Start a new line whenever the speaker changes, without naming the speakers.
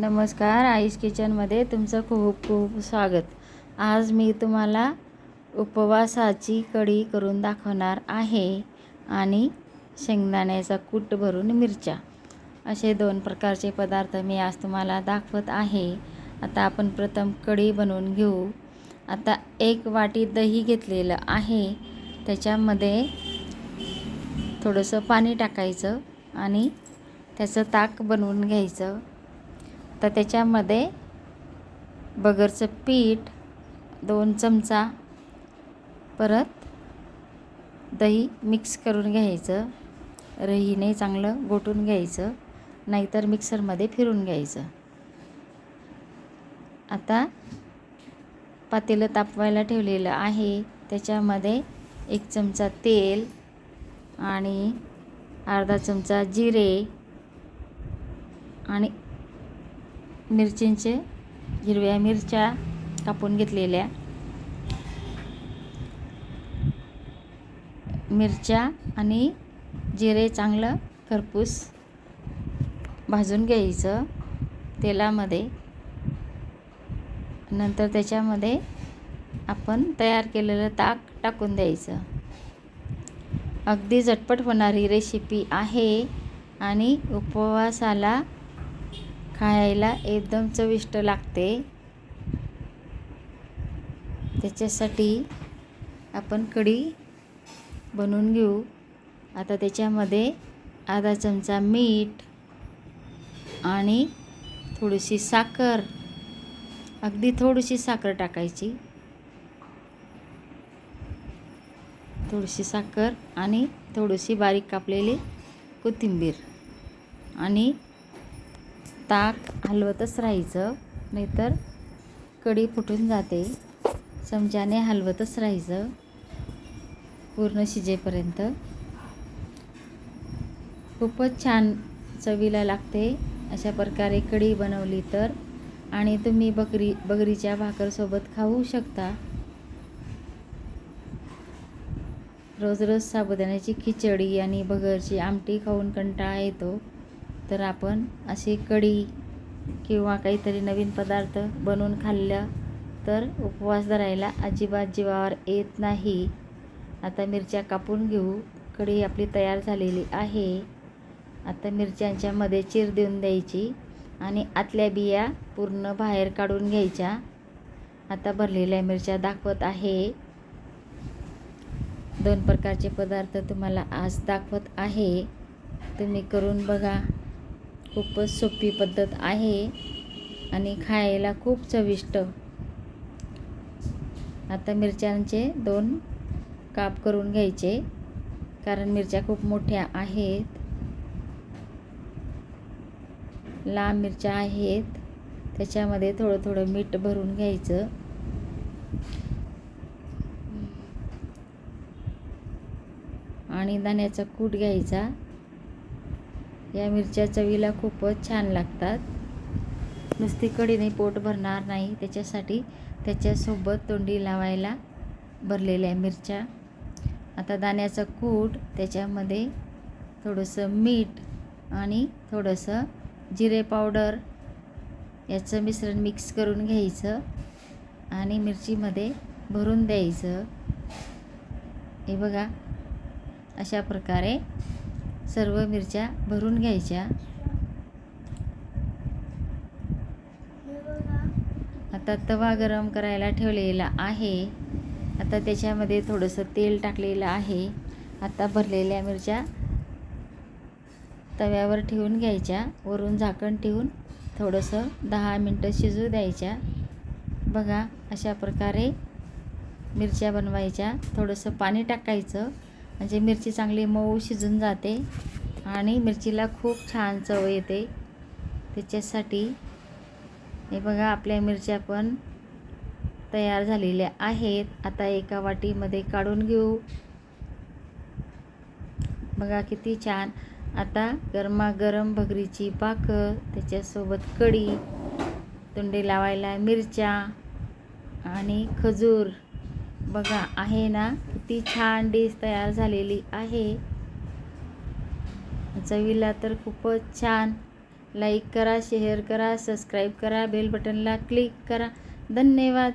नमस्कार आईस किचनमध्ये तुमचं खूप खूप स्वागत. आज मी तुम्हाला उपवासाची कढी करून दाखवणार आहे आणि शेंगदाण्याचा कूट भरून मिरच्या. असे दोन प्रकारचे पदार्थ मी आज तुम्हाला दाखवत आहे. आता आपण प्रथम कढी बनवून घेऊ. आता एक वाटी दही घेतलेलं आहे. त्याच्यामध्ये थोडंसं पाणी टाकायचं आणि त्याचं ताक बनवून घ्यायचं. तर त्याच्यामध्ये बगरचं पीठ दोन चमचा परत दही मिक्स करून घ्यायचं. रहीने चांगलं गोटून घ्यायचं. नाहीतर मिक्सरमध्ये फिरून घ्यायचं. आता पातेलं तापवायला ठेवलेलं आहे. त्याच्यामध्ये एक चमचा तेल आणि अर्धा चमचा जिरे आणि मिरचींचे हिरव्या मिरच्या कापून घेतलेल्या. मिरच्या आणि जिरे चांगलं खरपूस भाजून घ्यायचं तेलामध्ये. नंतर त्याच्यामध्ये आपण तयार केलेलं ताक टाकून द्यायचं. अगदी झटपट होणारी रेसिपी आहे आणि उपवासाला खायला एकदम चविष्ट लागते. त्याच्यासाठी आपण कढी बनवून घेऊ. आता त्याच्यामध्ये अर्धा चमचा मीठ आणि थोडीशी साखर. अगदी थोडीशी साखर टाकायची. थोडीशी साखर आणि थोडीशी बारीक कापलेली कोथिंबीर आणि ताक हलवतच राहायचं नाहीतर कढी फुटून जाते. चमच्याने हलवतच राहायचं. पूर्ण शिजेपर्यंत. खूपच छान चवीला लागते. अशा प्रकारे कढी बनवली तर. आणि तुम्ही बकरी बकरीच्या भाकरसोबत खाऊ शकता. रोज रोज साबुदाण्याची खिचडी आणि बगरची आमटी खाऊन कंटाळा येतो. तर आपण अशी कढी किंवा काहीतरी नवीन पदार्थ बनवून खाल्लं तर उपवास धरायला अजिबात जीवावर येत नाही. आता मिरच्या कापून घेऊ. कढी आपली तयार झालेली आहे. आता मिरच्यांच्यामध्ये चीर देऊन द्यायची आणि आतल्या बिया पूर्ण बाहेर काढून घ्यायच्या. आता भरलेल्या मिरच्या दाखवत आहे. दोन प्रकारचे पदार्थ तुम्हाला आज दाखवत आहे. तुम्ही करून बघा. खूपच सोपी पद्धत आहे आणि खायला खूप चविष्ट. आता मिरच्यांचे दोन काप करून घ्यायचे कारण मिरच्या खूप मोठ्या आहेत. लांब मिरच्या आहेत त्याच्यामध्ये थोडं थोडं मीठ भरून घ्यायचं. आणि दाण्याचा कूट घ्यायचा. या मिरच्या चवीला खूपच छान लागतात. नुसती कडीने पोट भरणार नाही. त्याच्यासाठी त्याच्यासोबत तोंडी लावायला भरलेल्या मिरच्या. आता दाण्याचं कूट त्याच्यामध्ये थोडंसं मीठ आणि थोडंसं जिरे पावडर याचं मिश्रण मिक्स करून घ्यायचं आणि मिरचीमध्ये भरून द्यायचं. हे बघा अशा प्रकारे सर्व मिरच्या भरून घ्यायच्या. आता तवा गरम करायला ठेवलेला आहे. आता त्याच्यामध्ये थोडंसं तेल टाकलेलं आहे. आता भरलेल्या मिरच्या तव्यावर ठेवून घ्यायच्या. वरून झाकण ठेवून थोडंसं दहा मिनटं शिजू द्यायच्या. बघा अशा प्रकारे मिरच्या बनवायच्या. थोडंसं पाणी टाकायचं. म्हणजे मिरची चांगली मऊ शिजून जाते आणि मिरचीला खूप छान चव येते. त्याच्यासाठी हे बघा आपल्या मिरच्या पण तयार झालेल्या आहेत. आता एका वाटीमध्ये काढून घेऊ. बघा किती छान. आता गरमागरम भगरीची पाकं त्याच्यासोबत कढी तोंडी लावायला मिरच्या आणि खजूर. बघा आहे ना किती छान डिश तयार झालेली आहे. चवीला तर खूपच छान. लाईक करा शेअर करा सबस्क्राईब करा बेल बटनला क्लिक करा. धन्यवाद.